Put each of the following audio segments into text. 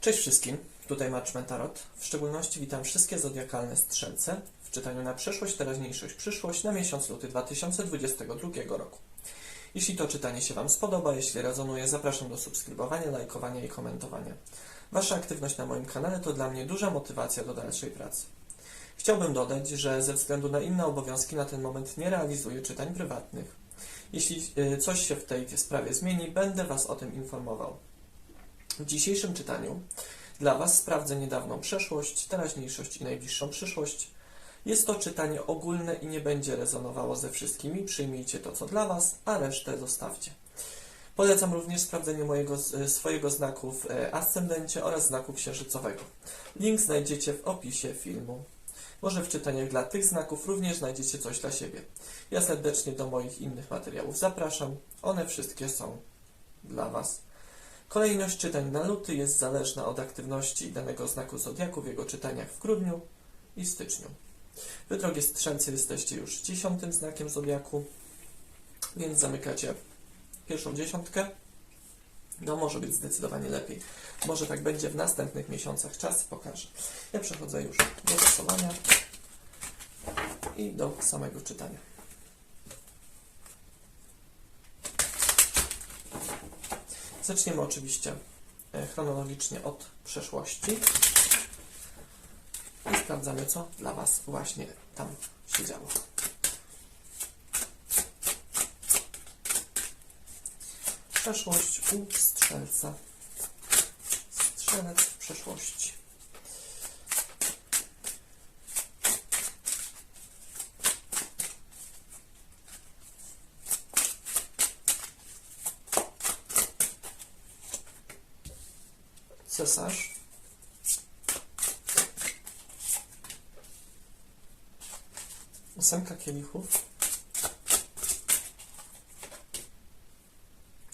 Cześć wszystkim, tutaj Marczman Tarot. W szczególności witam wszystkie zodiakalne strzelce w czytaniu na przeszłość, teraźniejszość, przyszłość na miesiąc luty 2022 roku. Jeśli to czytanie się Wam spodoba, jeśli rezonuje, zapraszam do subskrybowania, lajkowania i komentowania. Wasza aktywność na moim kanale to dla mnie duża motywacja do dalszej pracy. Chciałbym dodać, że ze względu na inne obowiązki na ten moment nie realizuję czytań prywatnych. Jeśli y, coś się w tej sprawie zmieni, będę Was o tym informował. W dzisiejszym czytaniu dla Was sprawdzę niedawną przeszłość, teraźniejszość i najbliższą przyszłość. Jest to czytanie ogólne i nie będzie rezonowało ze wszystkimi. Przyjmijcie to, co dla Was, a resztę zostawcie. Polecam również sprawdzenie mojego, z- swojego znaku w e, ascendencie oraz znaku księżycowego. Link znajdziecie w opisie filmu. Może w czytaniach dla tych znaków również znajdziecie coś dla siebie. Ja serdecznie do moich innych materiałów zapraszam. One wszystkie są dla Was. Kolejność czytań na luty jest zależna od aktywności danego znaku zodiaku w jego czytaniach w grudniu i styczniu. Wy, drogie strzelcy, jesteście już dziesiątym znakiem zodiaku, więc zamykacie pierwszą dziesiątkę. No, może być zdecydowanie lepiej. Może tak będzie w następnych miesiącach. Czas pokaże. Ja przechodzę już do losowania i do samego czytania. Zaczniemy oczywiście e, chronologicznie od przeszłości i sprawdzamy, co dla Was właśnie tam się działo. Przeszłość u strzelca. Strzelec w przeszłości. Cesarz. Ósemka kielichów.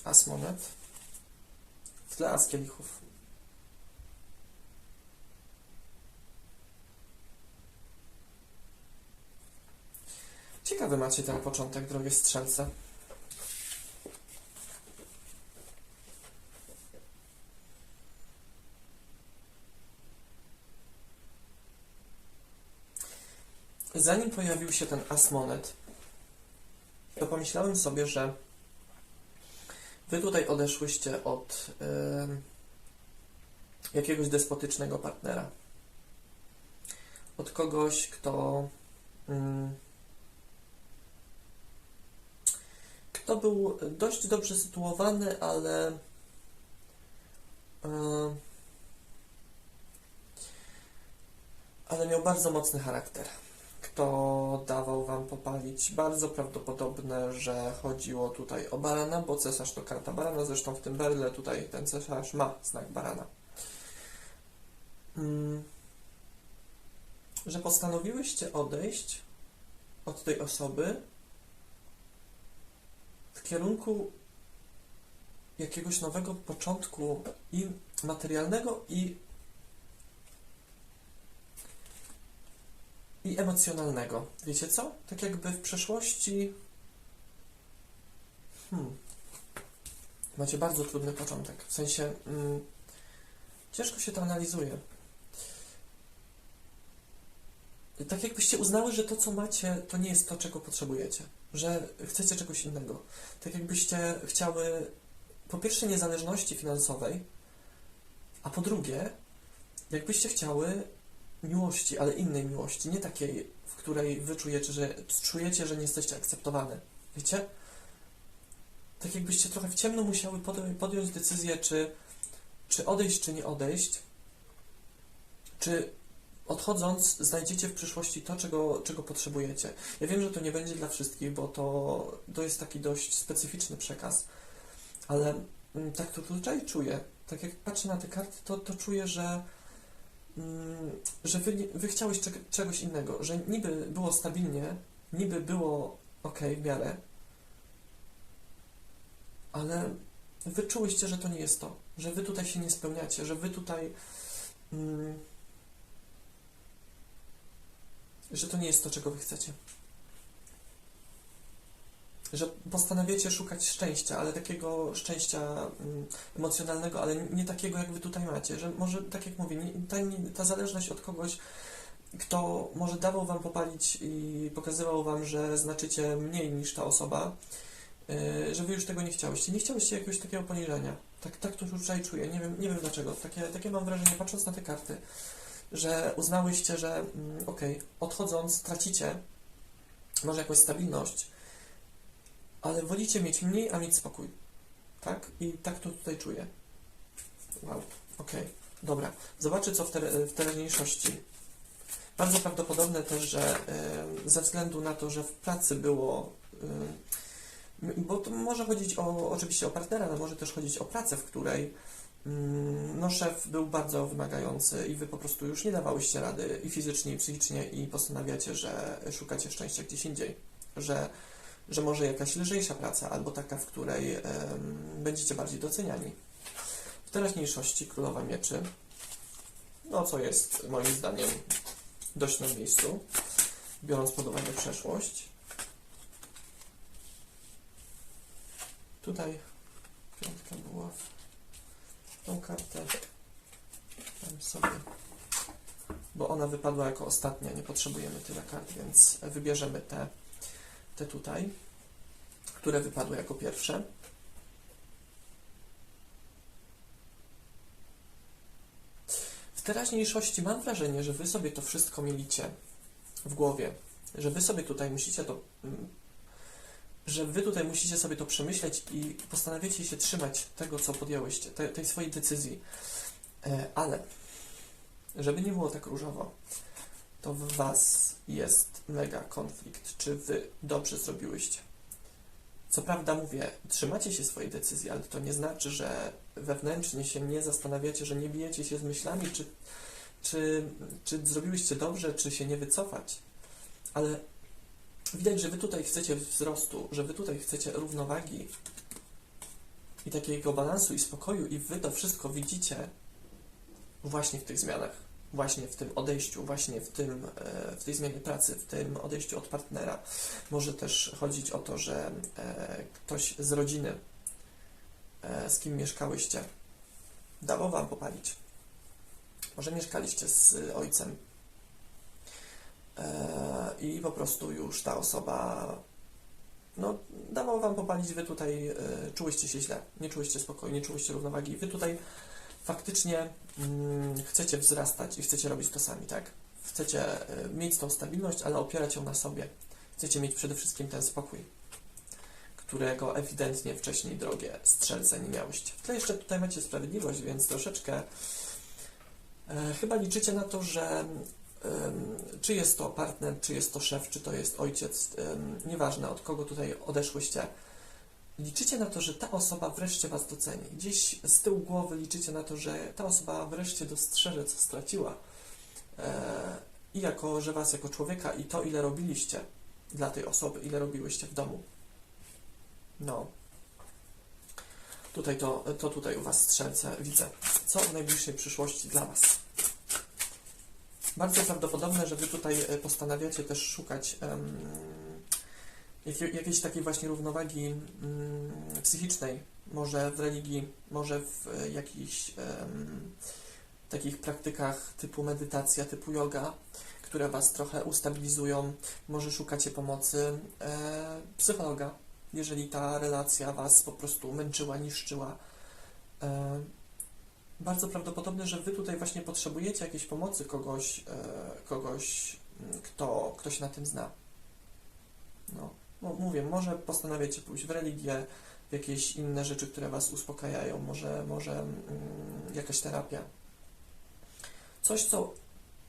As monet. W tle as kielichów. Ciekawy macie ten początek, drogie strzelce. Zanim pojawił się ten as monet, to pomyślałem sobie, że wy tutaj odeszłyście od em, jakiegoś despotycznego partnera. Od kogoś, kto mm, kto był dość dobrze sytuowany, ale em, ale miał bardzo mocny charakter kto dawał wam popalić. Bardzo prawdopodobne, że chodziło tutaj o barana, bo cesarz to karta barana, zresztą w tym berle tutaj ten cesarz ma znak barana. Mm. Że postanowiłyście odejść od tej osoby w kierunku jakiegoś nowego początku i materialnego i i emocjonalnego. Wiecie co? Tak jakby w przeszłości. Hmm. Macie bardzo trudny początek. W sensie. Mm, ciężko się to analizuje. Tak jakbyście uznały, że to, co macie, to nie jest to, czego potrzebujecie. Że chcecie czegoś innego. Tak jakbyście chciały, po pierwsze, niezależności finansowej, a po drugie, jakbyście chciały miłości, ale innej miłości, nie takiej, w której wy czujecie, że czujecie, że nie jesteście akceptowane. Wiecie? Tak jakbyście trochę w ciemno musiały podjąć, decyzję, czy, czy odejść, czy nie odejść. Czy odchodząc znajdziecie w przyszłości to, czego, czego potrzebujecie. Ja wiem, że to nie będzie dla wszystkich, bo to, to jest taki dość specyficzny przekaz, ale mm, tak to tutaj czuję. Tak jak patrzę na te karty, to, to czuję, że że wy, wy chciałeś czeg- czegoś innego, że niby było stabilnie, niby było ok w miarę, ale wy czułyście, że to nie jest to, że wy tutaj się nie spełniacie, że wy tutaj mm, że to nie jest to, czego wy chcecie. Że postanawiacie szukać szczęścia, ale takiego szczęścia mm, emocjonalnego, ale nie takiego, jak wy tutaj macie, że może, tak jak mówię, nie, ta, nie, ta zależność od kogoś, kto może dawał wam popalić i pokazywał wam, że znaczycie mniej niż ta osoba, yy, że wy już tego nie chciałyście. Nie chciałyście jakiegoś takiego poniżenia. Tak, tak to tutaj czuję. Nie wiem, nie wiem dlaczego. Takie, takie mam wrażenie, patrząc na te karty, że uznałyście, że mm, okej, odchodząc tracicie może jakąś stabilność, ale wolicie mieć mniej, a mieć spokój. Tak? I tak to tutaj czuję. Wow, okej, dobra. Zobaczę, co w, ter- w teraźniejszości. Bardzo prawdopodobne też, że y, ze względu na to, że w pracy było. Y, bo to może chodzić o, oczywiście o partnera, ale może też chodzić o pracę, w której mm, no, szef był bardzo wymagający i wy po prostu już nie dawałyście rady i fizycznie, i psychicznie, i postanawiacie, że szukacie szczęścia gdzieś indziej. Że że może jakaś lżejsza praca, albo taka, w której będziecie bardziej doceniani. W teraźniejszości Królowa Mieczy, no co jest moim zdaniem dość na miejscu, biorąc pod uwagę przeszłość. Tutaj piątka była w tą kartę. Sobie, bo ona wypadła jako ostatnia, nie potrzebujemy tyle kart, więc wybierzemy te te tutaj, które wypadły jako pierwsze. W teraźniejszości mam wrażenie, że Wy sobie to wszystko mielicie w głowie, że Wy sobie tutaj musicie to, mm, że Wy tutaj musicie sobie to przemyśleć i postanawiacie się trzymać tego, co podjęłyście, te, tej swojej decyzji. E, Ale, żeby nie było tak różowo, to w Was jest mega konflikt, czy Wy dobrze zrobiłyście. Co prawda mówię, trzymacie się swojej decyzji, ale to nie znaczy, że wewnętrznie się nie zastanawiacie, że nie bijecie się z myślami, czy, czy, czy zrobiłyście dobrze, czy się nie wycofać. Ale widać, że Wy tutaj chcecie wzrostu, że Wy tutaj chcecie równowagi i takiego balansu i spokoju i Wy to wszystko widzicie właśnie w tych zmianach właśnie w tym odejściu, właśnie w, tym, e, w tej zmianie pracy, w tym odejściu od partnera. Może też chodzić o to, że e, ktoś z rodziny, e, z kim mieszkałyście, dawał wam popalić. Może mieszkaliście z ojcem i po prostu już ta osoba no, dawał wam popalić, wy tutaj czułyście się źle, nie czułyście spokoju, nie czułyście równowagi, wy tutaj faktycznie mm, chcecie wzrastać i chcecie robić to sami, tak? Chcecie y, mieć tą stabilność, ale opierać ją na sobie. Chcecie mieć przede wszystkim ten spokój, którego ewidentnie wcześniej drogie strzelce nie miałyście. W tle jeszcze tutaj macie sprawiedliwość, więc troszeczkę e, chyba liczycie na to, że czy jest to partner, czy jest to szef, czy to jest ojciec, nieważne od kogo tutaj odeszłyście, liczycie na to, że ta osoba wreszcie Was doceni. Gdzieś z tyłu głowy liczycie na to, że ta osoba wreszcie dostrzeże, co straciła. E, I jako, że Was jako człowieka i to, ile robiliście dla tej osoby, ile robiłyście w domu. No. Tutaj to, to tutaj u Was strzelce widzę. Co w najbliższej przyszłości dla Was? Bardzo prawdopodobne, że Wy tutaj e, postanawiacie też szukać um, jakiejś takiej właśnie równowagi mm, psychicznej, może w religii, może w e, jakichś takich praktykach typu medytacja, typu yoga, które Was trochę ustabilizują. Może szukacie pomocy e, psychologa, jeżeli ta relacja Was po prostu męczyła, niszczyła. E, bardzo prawdopodobne, że Wy tutaj właśnie potrzebujecie jakiejś pomocy kogoś, e, kogoś kto, kto się na tym zna. No, mówię, może postanawiacie pójść w religię, w jakieś inne rzeczy, które Was uspokajają, może, może mm, jakaś terapia. Coś, co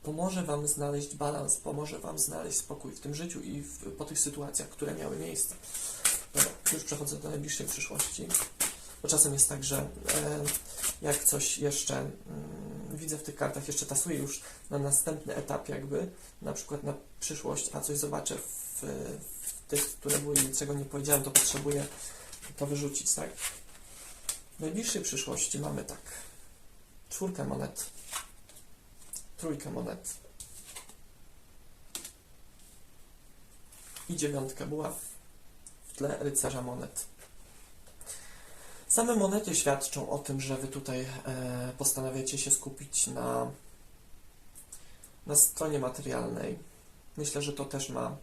pomoże Wam znaleźć balans, pomoże Wam znaleźć spokój w tym życiu i w, po tych sytuacjach, które miały miejsce. Dobra, już przechodzę do najbliższej przyszłości. Bo czasem jest tak, że e, jak coś jeszcze mm, widzę w tych kartach, jeszcze tasuję już na następny etap jakby, na przykład na przyszłość, a coś zobaczę w, w tych, które były i czego nie powiedziałem, to potrzebuję to wyrzucić, tak? W najbliższej przyszłości mamy tak. Czwórkę monet, trójkę monet i dziewiątkę buław. W w tle rycerza monet. Same monety świadczą o tym, że Wy tutaj e, postanawiacie się skupić na, na stronie materialnej. Myślę, że to też ma.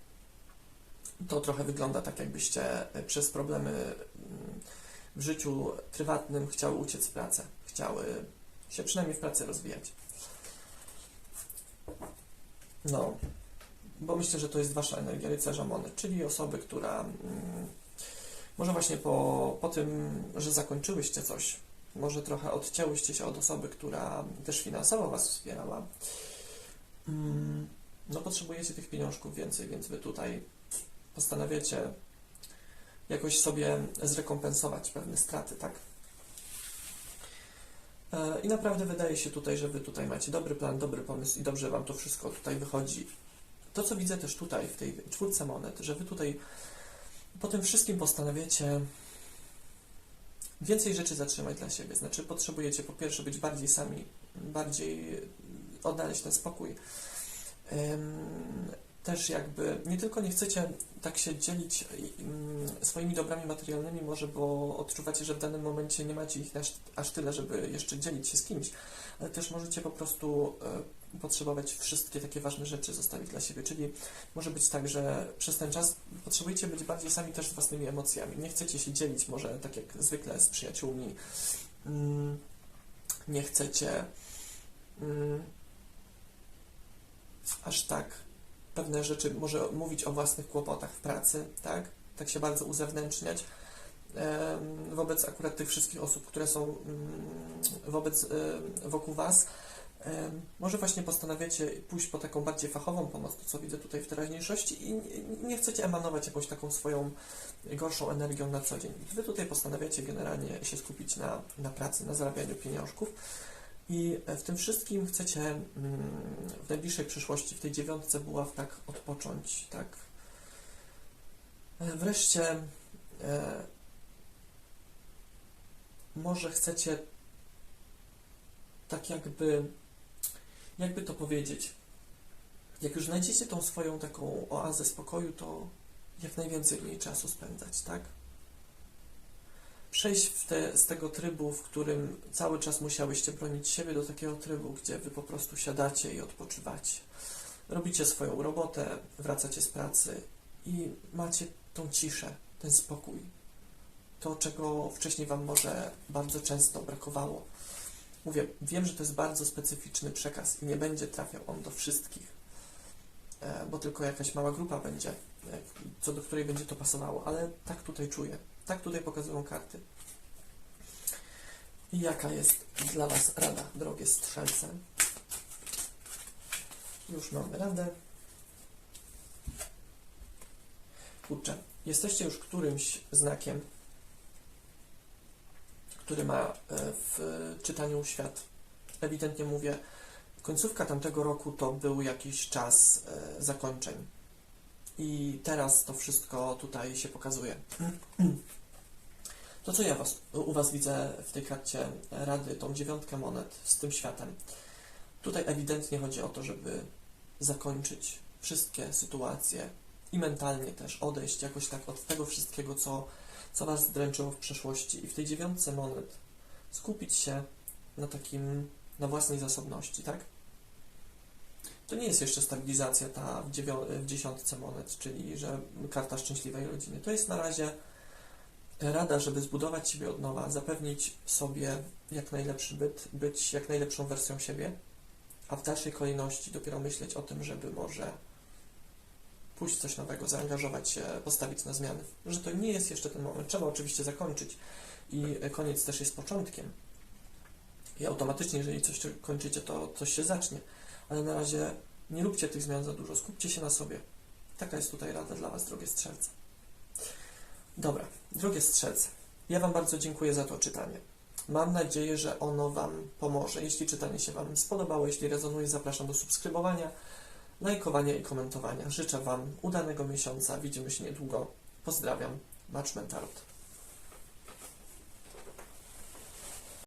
To trochę wygląda tak, jakbyście e, przez problemy mm, w życiu prywatnym chciały uciec w pracę. Chciały się przynajmniej w pracy rozwijać. No, bo myślę, że to jest Wasza energia rycerza monet, czyli osoby, która mm, może właśnie po, po tym, że zakończyłyście coś, może trochę odcięłyście się od osoby, która też finansowo Was wspierała, mm, no potrzebujecie tych pieniążków więcej, więc Wy tutaj postanawiacie jakoś sobie zrekompensować pewne straty, tak? E, I naprawdę wydaje się tutaj, że Wy tutaj macie dobry plan, dobry pomysł i dobrze Wam to wszystko tutaj wychodzi. To, co widzę też tutaj, w tej czwórce monet, że Wy tutaj po tym wszystkim postanawiacie więcej rzeczy zatrzymać dla siebie. Znaczy, potrzebujecie po pierwsze być bardziej sami, bardziej odnaleźć ten spokój. Też jakby nie tylko nie chcecie tak się dzielić ym, swoimi dobrami materialnymi, może bo odczuwacie, że w danym momencie nie macie ich aż, tyle, żeby jeszcze dzielić się z kimś, ale też możecie po prostu y, potrzebować wszystkie takie ważne rzeczy zostawić dla siebie. Czyli może być tak, że przez ten czas potrzebujecie być bardziej sami też z własnymi emocjami. Nie chcecie się dzielić może tak jak zwykle z przyjaciółmi. Mm, Nie chcecie mm, aż tak pewne rzeczy, może mówić o własnych kłopotach w pracy, tak? Tak się bardzo uzewnętrzniać wobec akurat tych wszystkich osób, które są mm, wobec, wokół Was. Może właśnie postanawiacie pójść po taką bardziej fachową pomoc, to co widzę tutaj w teraźniejszości i nie chcecie emanować jakąś taką swoją gorszą energią na co dzień. Wy tutaj postanawiacie generalnie się skupić na, na pracy, na zarabianiu pieniążków i w tym wszystkim chcecie mm, w najbliższej przyszłości, w tej dziewiątce buław tak odpocząć, tak e, wreszcie e, może chcecie tak jakby jakby to powiedzieć jak już znajdziecie tą swoją taką oazę spokoju, to jak najwięcej w niej czasu spędzać, tak? Przejść te, z tego trybu, w którym cały czas musiałyście bronić siebie, do takiego trybu, gdzie wy po prostu siadacie i odpoczywacie. Robicie swoją robotę, wracacie z pracy i macie tą ciszę, ten spokój. To, czego wcześniej wam może bardzo często brakowało. Mówię, wiem, że to jest bardzo specyficzny przekaz i nie będzie trafiał on do wszystkich, e, bo tylko jakaś mała grupa będzie, e, co do której będzie to pasowało, ale tak tutaj czuję. Tak tutaj pokazują karty. Jaka jest dla Was rada, drogie strzelce? Już mamy radę. Kurczę, jesteście już którymś znakiem, który ma e, w czytaniu świat. Ewidentnie mówię, końcówka tamtego roku to był jakiś czas e, zakończeń. I teraz to wszystko tutaj się pokazuje. To, co ja was, u Was widzę w tej karcie rady, tą dziewiątkę monet z tym światem, tutaj ewidentnie chodzi o to, żeby zakończyć wszystkie sytuacje i mentalnie też odejść jakoś tak od tego wszystkiego, co, co Was zdręczyło w przeszłości i w tej dziewiątce monet skupić się na takim, na własnej zasobności, tak? To nie jest jeszcze stabilizacja ta w, dziewią- w dziesiątce monet, czyli że karta szczęśliwej rodziny. To jest na razie rada, żeby zbudować siebie od nowa, zapewnić sobie jak najlepszy byt, być jak najlepszą wersją siebie, a w dalszej kolejności dopiero myśleć o tym, żeby może pójść coś nowego, zaangażować się, postawić na zmiany. Że to nie jest jeszcze ten moment. Trzeba oczywiście zakończyć i koniec też jest początkiem. I automatycznie, jeżeli coś kończycie, to coś się zacznie. Ale na razie nie róbcie tych zmian za dużo, skupcie się na sobie. Taka jest tutaj rada dla Was, drogie strzelce. Dobra, drogie strzelce, ja Wam bardzo dziękuję za to czytanie. Mam nadzieję, że ono Wam pomoże. Jeśli czytanie się Wam spodobało, jeśli rezonuje, zapraszam do subskrybowania, lajkowania i komentowania. Życzę Wam udanego miesiąca. Widzimy się niedługo. Pozdrawiam. Matchment Tarot.